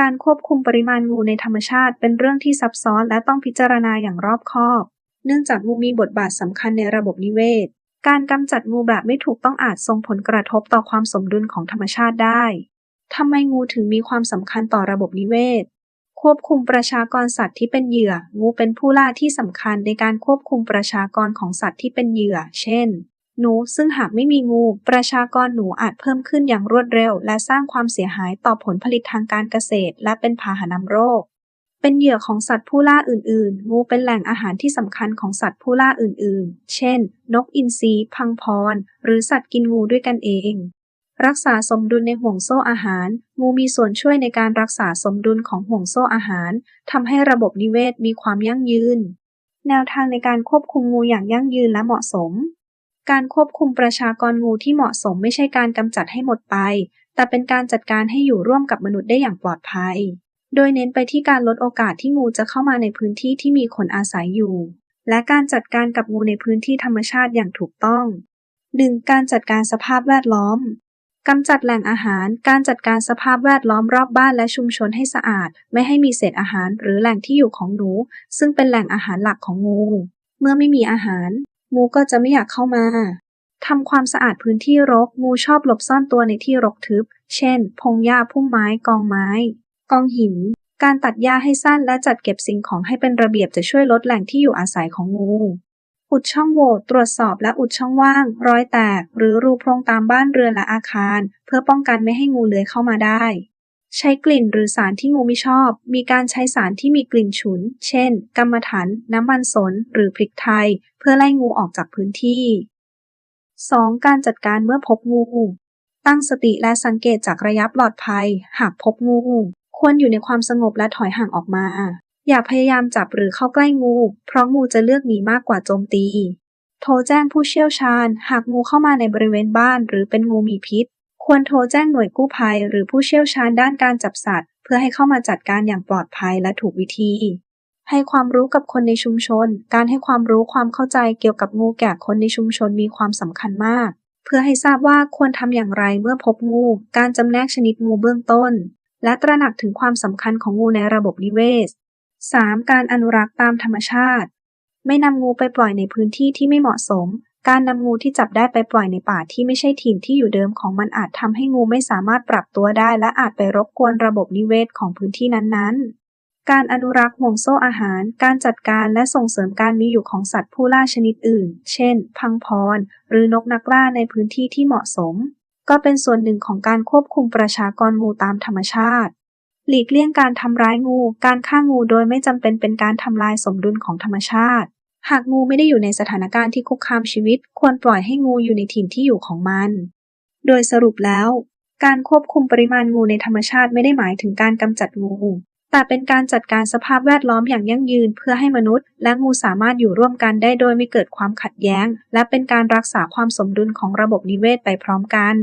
การควบคุมปริมาณงูในธรรมชาติเป็นเรื่องที่ซับซ้อนและต้องพิจารณาอย่างรอบคอบ เนื่องจากงูมีบทบาทสำคัญในระบบนิเวศ การกำจัดงูแบบไม่ถูกต้องอาจส่งผลกระทบต่อความสมดุลของธรรมชาติได้ทำไมงูถึงมีความสำคัญต่อระบบนิเวศ ควบคุมประชากรสัตว์ที่เป็นเหยื่อ งูเป็นผู้ล่าที่สำคัญในการควบคุมประชากรของสัตว์ที่เป็นเหยื่อ เช่น หนูซึ่งหากไม่มีงู ประชากรหนูอาจเพิ่มขึ้นอย่างรวดเร็ว และสร้างความเสียหายต่อผลผลิตทางการเกษตร และเป็นพาหะนำโรค เป็นเหยื่อของสัตว์ผู้ล่าอื่น ๆ งูเป็นแหล่งอาหารที่สำคัญของสัตว์ผู้ล่าอื่น ๆ เช่น นกอินทรีพังพร หรือสัตว์กินงูด้วยกันเอง รักษาสมดุลในห่วงโซ่อาหาร งูมีส่วนช่วยในการรักษาสมดุลของห่วงโซ่อาหารทำให้ระบบนิเวศมีความยั่งยืน แนวทางในการควบคุมงูอย่างยั่งยืนและเหมาะสม การควบคุมประชากรงูที่เหมาะสมไม่ใช่การกำจัดให้หมดไป แต่เป็นการจัดการให้อยู่ร่วมกับมนุษย์ได้อย่างปลอดภัย โดยเน้นไปที่การลดโอกาสที่งูจะเข้ามาในพื้นที่ที่มีคนอาศัยอยู่ และการจัดการกับงูในพื้นที่ธรรมชาติอย่างถูกต้อง 1. การจัดการสภาพแวดล้อมกำจัดแหล่งอาหาร การจัดการสภาพแวดล้อมรอบบ้านและชุมชนให้สะอาด ไม่ให้มีเศษอาหารหรือแหล่งที่อยู่ของหนู ซึ่งเป็นแหล่งอาหารหลักของงู เมื่อไม่มีอาหาร งูก็จะไม่อยากเข้ามาทำความสะอาดพื้นที่รก งูชอบหลบซ่อนตัวในที่รกทึบ เช่น พงหญ้าพุ่มไม้ กองไม้ กองหิน การตัดหญ้าให้สั้นและจัดเก็บสิ่งของให้เป็นระเบียบจะช่วยลดแหล่งที่อยู่อาศัยของงู อุดช่องโหว่ ตรวจสอบและอุดช่องว่าง รอยแตก หรือรูโพรงตามบ้านเรือนและอาคาร เพื่อป้องกันไม่ให้งูเลื้อยเข้ามาได้ ใช้กลิ่นหรือสารที่งูไม่ชอบ มีการใช้สารที่มีกลิ่นฉุน เช่น กรรมฐาน น้ำมันสน หรือพริกไทย เพื่อไล่งูออกจากพื้นที่ 2. การจัดการเมื่อพบงู ตั้งสติและสังเกตจากระยะปลอดภัย หากพบงู ควรอยู่ในความสงบและถอยห่างออกมา อย่าพยายามจับหรือเข้าใกล้งู เพราะงูจะเลือกหนีมากกว่าโจมตี โทรแจ้งผู้เชี่ยวชาญ หากงูเข้ามาในบริเวณบ้าน หรือเป็นงูมีพิษ ควรโทรแจ้งหน่วยกู้ภัย หรือผู้เชี่ยวชาญด้านการจับสัตว์ เพื่อให้เข้ามาจัดการอย่างปลอดภัยและถูกวิธี ให้ความรู้กับคนในชุมชน การให้ความรู้ความเข้าใจเกี่ยวกับงูแก่คนในชุมชนมีความสำคัญมาก เพื่อให้ทราบว่าควรทำอย่างไรเมื่อพบงู การจำแนกชนิดงูเบื้องต้น และตระหนักถึงความสำคัญของงูในระบบนิเวศ 3. การอนุรักษ์ตามธรรมชาติ ไม่นำงูไปปล่อยในพื้นที่ที่ไม่เหมาะสม การนำงูที่จับได้ไปปล่อยในป่าที่ไม่ใช่ถิ่นที่อยู่เดิมของมันอาจทำให้งูไม่สามารถปรับตัวได้และอาจไปรบกวนระบบนิเวศของพื้นที่นั้นๆ การอนุรักษ์ห่วงโซ่อาหาร การจัดการและส่งเสริมการมีอยู่ของสัตว์ผู้ล่าชนิดอื่น เช่น พังพร หรือนกนักล่าในพื้นที่ที่เหมาะสม ก็เป็นส่วนหนึ่งของการควบคุมประชากรงูตามธรรมชาติ หลีกเลี่ยงการทำร้ายงู การฆ่างูโดยไม่จำเป็นเป็นการทำลายสมดุลของธรรมชาติ หากงูไม่ได้อยู่ในสถานการณ์ที่คุกคามชีวิต ควรปล่อยให้งูอยู่ในถิ่นที่อยู่ของมัน โดยสรุปแล้ว การควบคุมปริมาณงูในธรรมชาติไม่ได้หมายถึงการกำจัดงู แต่เป็นการจัดการสภาพแวดล้อมอย่างยั่งยืนเพื่อให้มนุษย์ และงูสามารถอยู่ร่วมกันได้โดยไม่เกิดความขัดแย้ง และเป็นการรักษาความสมดุลของระบบนิเวศไปพร้อมกัน